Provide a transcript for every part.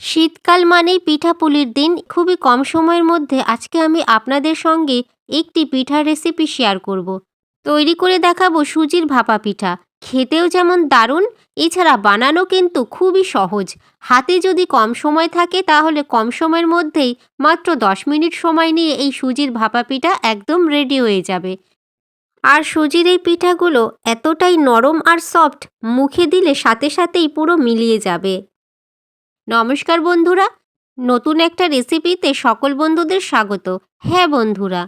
শীতকাল মানেই পিঠাপুলির দিন। খুবই কম সময়ের মধ্যে আজকে আমি আপনাদের সঙ্গে একটি পিঠার রেসিপি শেয়ার করব। তৈরি করে দেখাবো সুজির ভাপা পিঠা। খেতেও যেমন দারুণ, এছাড়া বানানো কিন্তু খুবই সহজ। হাতে যদি কম সময় থাকে, তাহলে কম সময়ের মধ্যেই মাত্র দশ মিনিট সময় নিয়ে এই সুজির ভাপা পিঠা একদম রেডি হয়ে যাবে। আর সুজির এই পিঠাগুলো এতটাই নরম আর সফট মুখে দিলে সাথে সাথেই পুরো মিলিয়ে যাবে। নমস্কার বন্ধুরা, নতুন একটা রেসিপিতে সকল বন্ধুদের স্বাগত। হ্যাঁ বন্ধুরা,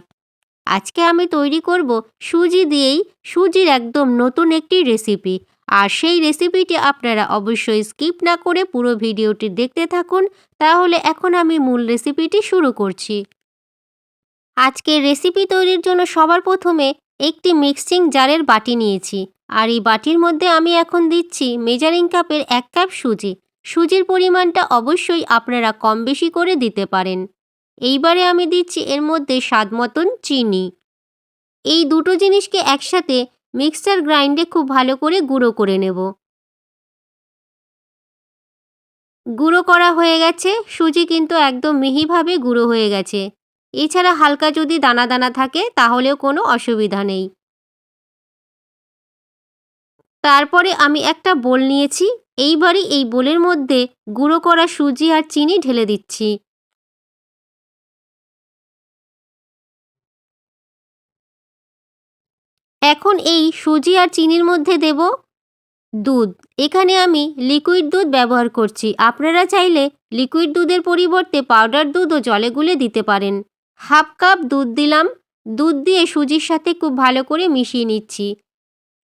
আজকে আমি তৈরি করব সুজি দিয়েই সুজির একদম নতুন একটি রেসিপি। আর সেই রেসিপিটি আপনারা অবশ্যই স্কিপ না করে পুরো ভিডিওটি দেখতে থাকুন, তাহলে এখন আমি মূল রেসিপিটি শুরু করছি। আজকে রেসিপি তৈরির জন্য সবার প্রথমে একটি মিক্সিং জারের বাটি নিয়েছি। আর এই বাটির মধ্যে আমি এখন দিচ্ছি মেজারিং কাপের এক কাপ সুজি। সুজির পরিমাণটা অবশ্যই আপনারা কম বেশি করে দিতে পারেন। এইবারে আমি দিচ্ছি এর মধ্যে স্বাদ মতন চিনি। এই দুটো জিনিসকে একসাথে মিক্সচার গ্রাইন্ডে খুব ভালো করে গুঁড়ো করে নেব। গুঁড়ো করা হয়ে গেছে। সুজি কিন্তু একদম মিহিভাবে গুঁড়ো হয়ে গেছে। এছাড়া হালকা যদি দানা দানা থাকে, তাহলেও কোনো অসুবিধা নেই। তারপরে আমি একটা বোল নিয়েছি। এইবারই এই বোলের মধ্যে গুঁড়ো করা সুজি আর চিনি ঢেলে দিচ্ছি। এখন এই সুজি আর চিনির মধ্যে দেব দুধ। এখানে আমি লিকুইড দুধ ব্যবহার করছি। আপনারা চাইলে লিকুইড দুধের পরিবর্তে পাউডার দুধও জলে গুলে দিতে পারেন। হাফ কাপ দুধ দিলাম। দুধ দিয়ে সুজির সাথে খুব ভালো করে মিশিয়ে নিচ্ছি।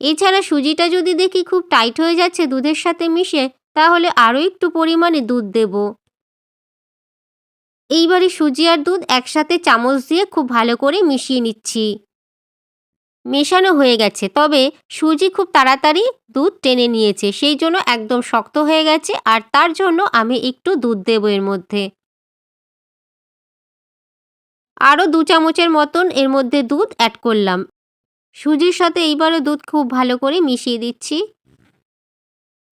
এছাড়া সুজিটা যদি দেখি খুব টাইট হয়ে যাচ্ছে দুধের সাথে মিশে, তাহলে আরও একটু পরিমাণে দুধ দেব। এইবারে সুজি আর দুধ একসাথে চামচ দিয়ে খুব ভালো করে মিশিয়ে নিচ্ছি। মেশানো হয়ে গেছে, তবে সুজি খুব তাড়াতাড়ি দুধ টেনে নিয়েছে, সেই জন্য একদম শক্ত হয়ে গেছে, আর তার জন্য আমি একটু দুধ দেব এর মধ্যে। আরও দু চামচের মতন এর মধ্যে দুধ অ্যাড করলাম। সুজির সাথে এইবারও দুধ খুব ভালো করে মিশিয়ে দিচ্ছি।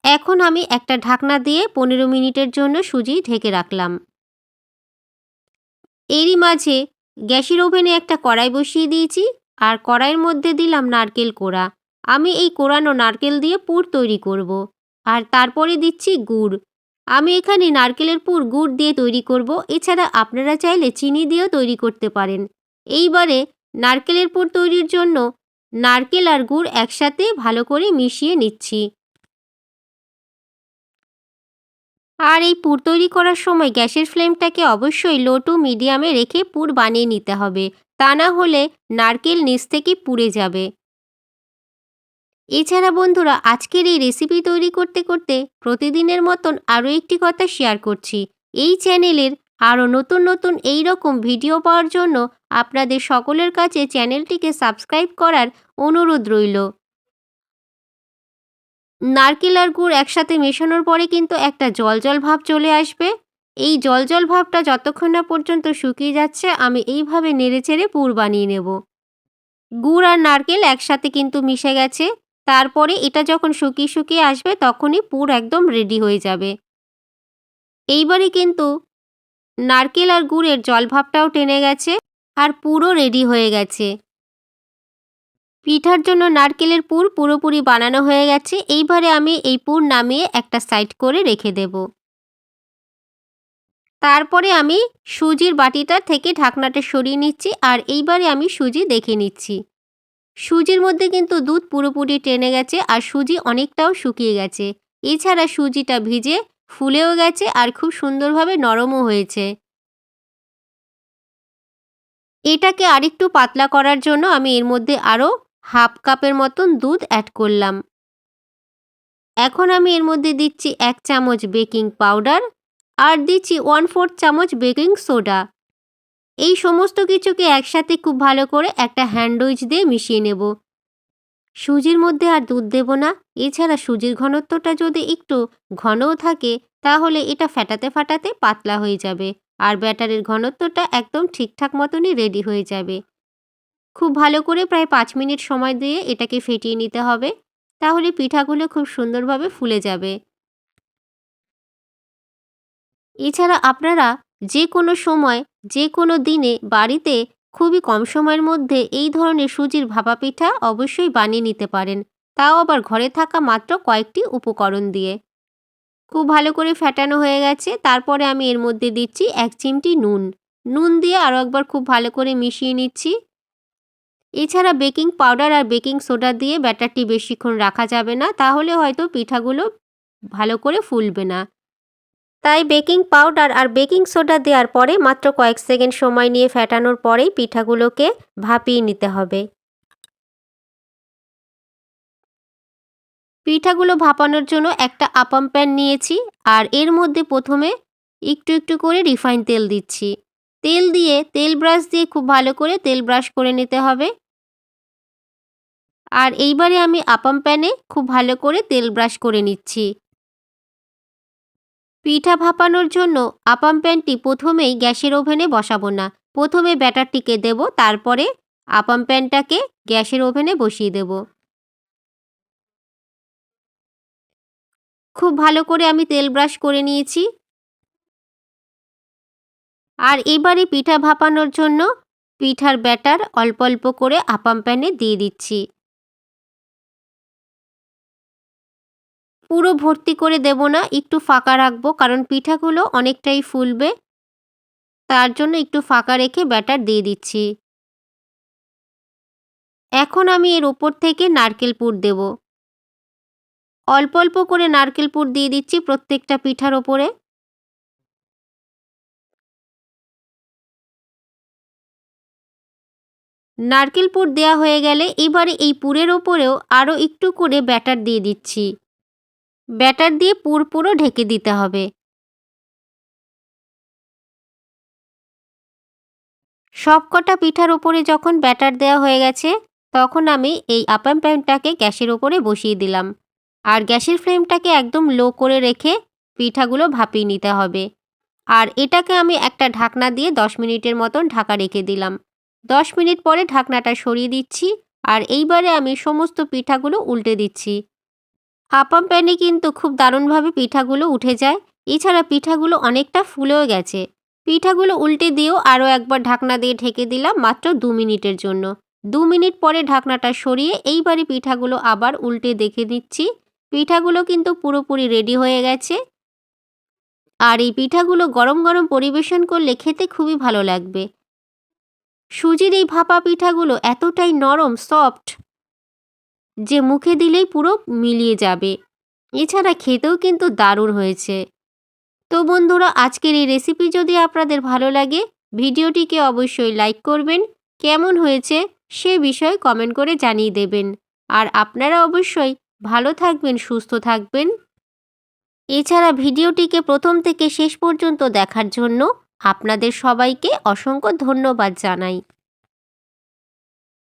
এখন আমি একটা ঢাকনা দিয়ে পনেরো মিনিটের জন্য সুজি ঢেকে রাখলাম। এরই মাঝে গ্যাসের ওভেনে একটা কড়াই বসিয়ে দিয়েছি আর কড়াইয়ের মধ্যে দিলাম নারকেল কোড়া। আমি এই কোড়ানো নারকেল দিয়ে পুর তৈরি করব। আর তারপরে দিচ্ছি গুড়। আমি এখানে নারকেলের পুর গুড় দিয়ে তৈরি করব। এছাড়া আপনারা চাইলে চিনি দিয়েও তৈরি করতে পারেন। এইবারে নারকেলের পুর তৈরির জন্য নারকেল আর গুড় একসাথে ভালো করে মিশিয়ে নিচ্ছি। আর এই পুর তৈরি করার সময় গ্যাসের ফ্লেমটাকে অবশ্যই লো টু মিডিয়ামে রেখে পুর বানিয়ে নিতে হবে। তা না হলে নারকেল নিচ থেকে পুড়ে যাবে। এছাড়া বন্ধুরা, আজকের এই রেসিপি তৈরি করতে করতে প্রতিদিনের মতন আরও একটি কথা শেয়ার করছি। এই চ্যানেলের আরও নতুন নতুন এই রকম ভিডিও পাওয়ার জন্য আপনাদের সকলের কাছে চ্যানেলটিকে সাবস্ক্রাইব করার অনুরোধ রইল। নারকেল আর গুড় একসাথে মেশানোর পরে কিন্তু একটা জল জল ভাব চলে আসবে। এই জল জল ভাবটা যতক্ষণ না পর্যন্ত শুকিয়ে যাচ্ছে, আমি এইভাবে নেড়ে চেড়ে পুর বানিয়ে নেব। গুড় আর নারকেল একসাথে কিন্তু মিশে গেছে। তারপরে এটা যখন শুকিয়ে শুকিয়ে আসবে, তখনই পুর একদম রেডি হয়ে যাবে। এইবারে কিন্তু নারকেল আর গুড়ের জল ভাবটাও টেনে গেছে আর পুরো রেডি হয়ে গেছে। পিঠার জন্য নারকেলের পুর পুরোপুরি বানানো হয়ে গেছে। এইবারে আমি এই পুর নামিয়ে একটা সাইড করে রেখে দেব। তারপরে আমি সুজির বাটিটা থেকে ঢাকনাটা সরিয়ে নিচ্ছি আর এইবারে আমি সুজি দেখে নিচ্ছি। সুজির মধ্যে কিন্তু দুধ পুরোপুরি টেনে গেছে আর সুজি অনেকটাও শুকিয়ে গেছে। এছাড়া সুজিটা ভিজে ফুলেও গেছে আর খুব সুন্দরভাবে নরমও হয়েছে। এটাকে আরেকটু পাতলা করার জন্য আমি এর মধ্যে আরও হাফ কাপের মতন দুধ অ্যাড করলাম। এখন আমি এর মধ্যে দিচ্ছি এক চামচ বেকিং পাউডার আর দিচ্ছি ওয়ান ফোর্থ চামচ বেকিং সোডা এই সমস্ত কিছুকে একসাথে খুব ভালো করে একটা হ্যান্ডউইচ দিয়ে মিশিয়ে নেব। সুজির মধ্যে আর দুধ দেব না। এছাড়া সুজির ঘনত্বটা যদি একটু ঘনও থাকে, তাহলে এটা ফ্যাটাতে ফাটাতে পাতলা হয়ে যাবে আর ব্যাটারের ঘনত্বটা একদম ঠিকঠাক মতনই রেডি হয়ে যাবে। খুব ভালো করে প্রায় পাঁচ মিনিট সময় দিয়ে এটাকে ফেটিয়ে নিতে হবে। তাহলে পিঠাগুলো খুব সুন্দরভাবে ফুলে যাবে। এছাড়া আপনারা যে কোনো সময় যে কোনো দিনে বাড়িতে খুবই কম সময়ের মধ্যে এই ধরনের সুজির ভাপা পিঠা অবশ্যই বানিয়ে নিতে পারেন। তাও আবার ঘরে থাকা মাত্র কয়েকটি উপকরণ দিয়ে। খুব ভালো করে ফ্যাটানো হয়ে গেছে। তারপরে আমি এর মধ্যে দিচ্ছি এক চিমটি নুন। নুন দিয়ে আরও একবার খুব ভালো করে মিশিয়ে নিচ্ছি। এছাড়া বেকিং পাউডার আর বেকিং সোডা দিয়ে ব্যাটারটি বেশিক্ষণ রাখা যাবে না, তাহলে হয়তো পিঠাগুলো ভালো করে ফুলবে না। তাই বেকিং পাউডার আর বেকিং সোডা দেওয়ার পরে মাত্র কয়েক সেকেন্ড সময় নিয়ে ফ্যাটানোর পরেই পিঠাগুলোকে ভাপিয়ে নিতে হবে। পিঠাগুলো ভাপানোর জন্য একটা আপাম প্যান নিয়েছি আর এর মধ্যে প্রথমে একটু একটু করে রিফাইন তেল দিচ্ছি। তেল দিয়ে তেল ব্রাশ দিয়ে খুব ভালো করে তেল ব্রাশ করে নিতে হবে। আর এইবারে আমি আপাম প্যানে খুব ভালো করে তেল ব্রাশ করে নিচ্ছি। পিঠা ভাপানোর জন্য আপাম প্যানটি প্রথমেই গ্যাসের ওভেনে বসাবো না। প্রথমে ব্যাটারটিকে দেব, তারপরে আপাম প্যানটাকে গ্যাসের ওভেনে বসিয়ে দেব। খুব ভালো করে আমি তেল ব্রাশ করে নিয়েছি। আর এবারে পিঠা ভাপানোর জন্য পিঠার ব্যাটার অল্প অল্প করে আপাম প্যানে দিয়ে দিচ্ছি। পুরো ভর্তি করে দেব না, একটু ফাঁকা রাখব, কারণ পিঠাগুলো অনেকটাই ফুলবে। তার জন্য একটু ফাঁকা রেখে ব্যাটার দিয়ে দিচ্ছি। এখন আমি এর ওপর থেকে নারকেল পুর দেব। অল্প অল্প করে নারকেল পুর দিয়ে দিচ্ছি প্রত্যেকটা পিঠার ওপরে। নারকেল পুর দেওয়া হয়ে গেলে এবারে এই পুরের ওপরেও আরও একটু করে ব্যাটার দিয়ে দিচ্ছি। ব্যাটার দিয়ে পুর পুরো ঢেকে দিতে হবে। সবকটা পিঠার ওপরে যখন ব্যাটার দেওয়া হয়ে গেছে, তখন আমি এই আপাম প্যানটাকে গ্যাসের ওপরে বসিয়ে দিলাম। আর গ্যাসের ফ্লেমটাকে একদম লো করে রেখে পিঠাগুলো ভাপিয়ে নিতে হবে। আর এটাকে আমি একটা ঢাকনা দিয়ে দশ মিনিটের মতন ঢাকা রেখে দিলাম। দশ মিনিট পরে ঢাকনাটা সরিয়ে দিচ্ছি। আর এইবারে আমি সমস্ত পিঠাগুলো উল্টে দিচ্ছি। আপাম প্যানে কিন্তু খুব দারুণভাবে পিঠাগুলো উঠে যায়। এছাড়া পিঠাগুলো অনেকটা ফুলেও গেছে। পিঠাগুলো উল্টে দিয়েও আরও একবার ঢাকনা দিয়ে ঢেকে দিলাম মাত্র দু মিনিটের জন্য। দু মিনিট পরে ঢাকনাটা সরিয়ে এইবারে পিঠাগুলো আবার উল্টে দেখে দিচ্ছি পিঠাগুলো কিন্তু পুরোপুরি রেডি হয়ে গেছে। আর এই পিঠাগুলো গরম গরম পরিবেশন করলে খেতে খুবই ভালো লাগবে। সুজির এই ভাপা পিঠাগুলো এতটাই নরম, সফট যে মুখে দিলেই পুরো মিলিয়ে যাবে। এছাড়া খেতেও কিন্তু দারুণ হয়েছে। তো বন্ধুরা, আজকের এই রেসিপি যদি আপনাদের ভালো লাগে, ভিডিওটিকে অবশ্যই লাইক করবেন। কেমন হয়েছে সে বিষয়ে কমেন্ট করে জানিয়ে দেবেন। আর আপনারা অবশ্যই ভালো থাকবেন, সুস্থ থাকবেন। এছাড়া ভিডিওটিকে প্রথম থেকে শেষ পর্যন্ত দেখার জন্য আপনাদের সবাইকে অসংখ্য ধন্যবাদ জানাই।